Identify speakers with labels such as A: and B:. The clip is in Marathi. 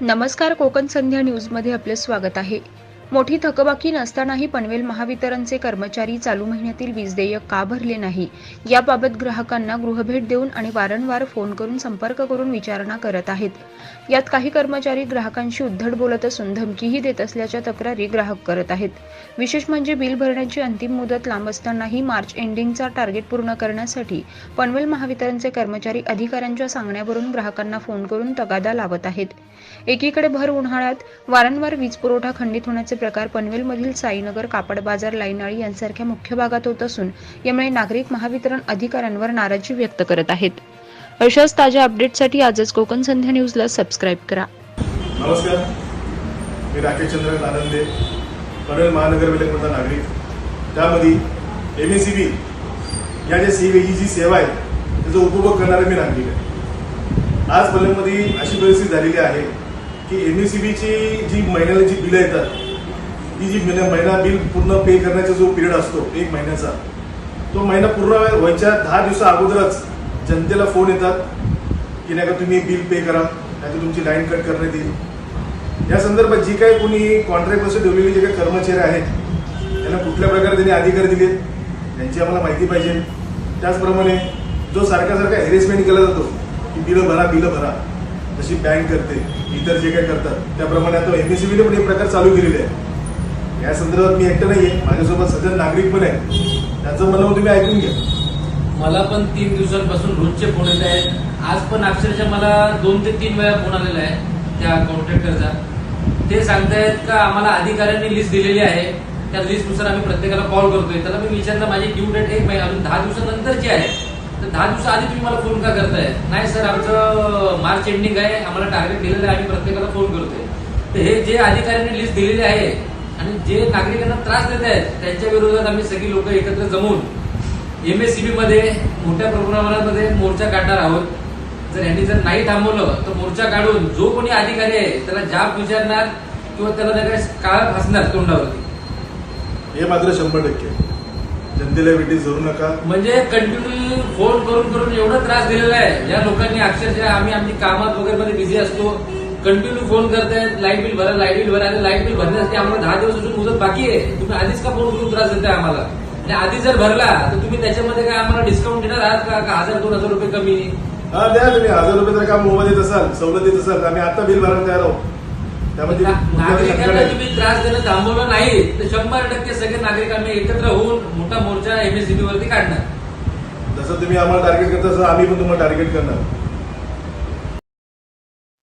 A: नमस्कार कोकण संध्या न्यूजमध्ये आपले स्वागत आहे. मोठी थकबाकी नसतानाही पनवेल महावितरणचे कर्मचारी चालू महिन्यातील वीज देयक का भरले नाही? याबाबत ग्राहकांना गृहभेट देऊन आणि वारंवार फोन करून संपर्क करून विचारणा करत आहेत. यात काही कर्मचारी ग्राहकांशी उद्धट बोलत असून धमकीही देत असल्याच्या तक्रारी ग्राहक करत आहेत. विशेष म्हणजे बिल भरण्याची अंतिम मुदत लांब असतानाही मार्च एंडिंगचा टार्गेट पूर्ण करण्यासाठी पनवेल महावितरणचे कर्मचारी अधिकाऱ्यांच्या सांगण्यावरून ग्राहकांना फोन करून तगादा लावत आहेत. एकीकडे भर उन्हाळ्यात वारंवार वीज पुरवठा खंडित होण्याचे प्रकार पनवेलमधील साईनगर कापड बाजार लाईनाळी यांसारख्या मुख्य भागात होत असून यामुळे नागरिक महावितरण अधिकाऱ्यांवर नाराजी व्यक्त करत आहेत. अशाच ताज्या अपडेटसाठी आजच कोकण संध्या न्यूजला सबस्क्राईब करा.
B: नमस्कार. मी राकेश चंद्र आनंदे पनवेल महानगरपालिकेचा नागरिक. त्यामध्ये एम एस सी बी या ज्या सेवे ही जी सेवा आहे त्याचा उपभोग करणारा मी नागरिक आहे. आज पनवेलमध्ये अशी परिस्थिती झालेली आहे की एम एस सी बीची जी महिन्याला जी बिलं येतात ती जी महिना महिना बिल पूर्ण पे करण्याचा जो पिरियड असतो एक महिन्याचा तो महिना पूर्ण व्हायच्या दहा दिवसा अगोदरच जनतेला फोन येतात की नाही का तुम्ही बिल पे करा नाही तर तुमची लाईन कट करण्यात येईल. या संदर्भात जी काही कोणी कॉन्ट्रॅक्ट बस ठेवलेली जे काही कर्मचारी आहेत त्यांना कुठल्या प्रकारे त्यांनी अधिकार दिलेत त्यांची आम्हाला माहिती पाहिजे. त्याचप्रमाणे जो सारखा सारखा हॅरेसमेंट केला जातो की बिलं भरा बिलं भरा जशी बँक करते इतर जे काही करतात त्याप्रमाणे आता एम एस पण हे प्रकार चालू केलेले आहे. या संदर्भात मी एकटं नाही आहे माझ्यासोबत सज्जन नागरिक पण आहे त्याचं म्हणणं तुम्ही ऐकून घ्या.
C: मला पण तीन दिवसांपासून रोजचे फोन येत आहेत. आज पण अक्षरशः मला दोन ते तीन वेळा फोन आलेला आहे त्या कॉन्ट्रॅक्टरचा ते सांगतायत का आम्हाला अधिकाऱ्यांनी लिस्ट दिलेली आहे. त्या लिस्टनुसार आम्ही प्रत्येकाला कॉल करतोय. त्याला मी विचारलं माझी ड्यू डेट एक महिना अजून दहा दिवसानंतरची आहे. तर दहा दिवसाआधी तुम्ही मला फोन का करताय? नाही सर आमचं मार्च एंडिंग आहे. आम्हाला टार्गेट दिलेलं आहे. आम्ही प्रत्येकाला फोन करतोय. तर हे जे अधिकाऱ्यांनी लिस्ट दिलेली आहे आणि जे नागरिकांना त्रास देत आहेत त्यांच्या विरोधात आम्ही सगळी लोक एकत्र जमून एमएससीबी मध्ये मोठ्या प्रमाणामध्ये मोर्चा काढणार आहोत. जर यांनी जर नाही थांबवलं तर मोर्चा काढून जो कोणी अधिकारी आहे त्याला जाब विचारणार किंवा त्याला त्या काही काळ फासणार तोंडावरती.
B: हे मात्र शंभर टक्के. जनतेला वेटीस धरू नका.
C: म्हणजे कंटिन्यू फोन करून करून एवढा त्रास दिलेला आहे. या लोकांनी अक्षरशः आम्ही आमची कामात वगैरे मध्ये बिझी असतो. कंटिन्यू फोन करतायत लाइट बिल भरा लाइट बिल भरा आणि लाइट बिल भरण्यासाठी आम्हाला दहा दिवस अजून मुदत बाकी आहे. तुम्ही आधीच का फोन करून त्रास देताय आम्हाला? आणि आधी जर भरला तर तुम्ही त्याच्यामध्ये काय आम्हाला डिस्काउंट देणार आहात का? का हजार दोन हजार रुपये कमी
B: हा द्या तुम्ही. हजार रुपये जर का मोबाईल देत असाल सवलत देत असाल? तर आम्ही आता बिल भरायला तयार आहोत. त्यामध्ये
C: नागरिकांना. तुम्ही त्रास देणं थांबवलं नाही तर शंभर टक्के सगळे नागरिक आम्ही एकत्र होऊन मोठा मोर्चा एमएससीबी वरती काढणार.
B: जसं तुम्ही आम्हाला टार्गेट करता तसं आम्ही पण तुम्हाला टार्गेट करणार.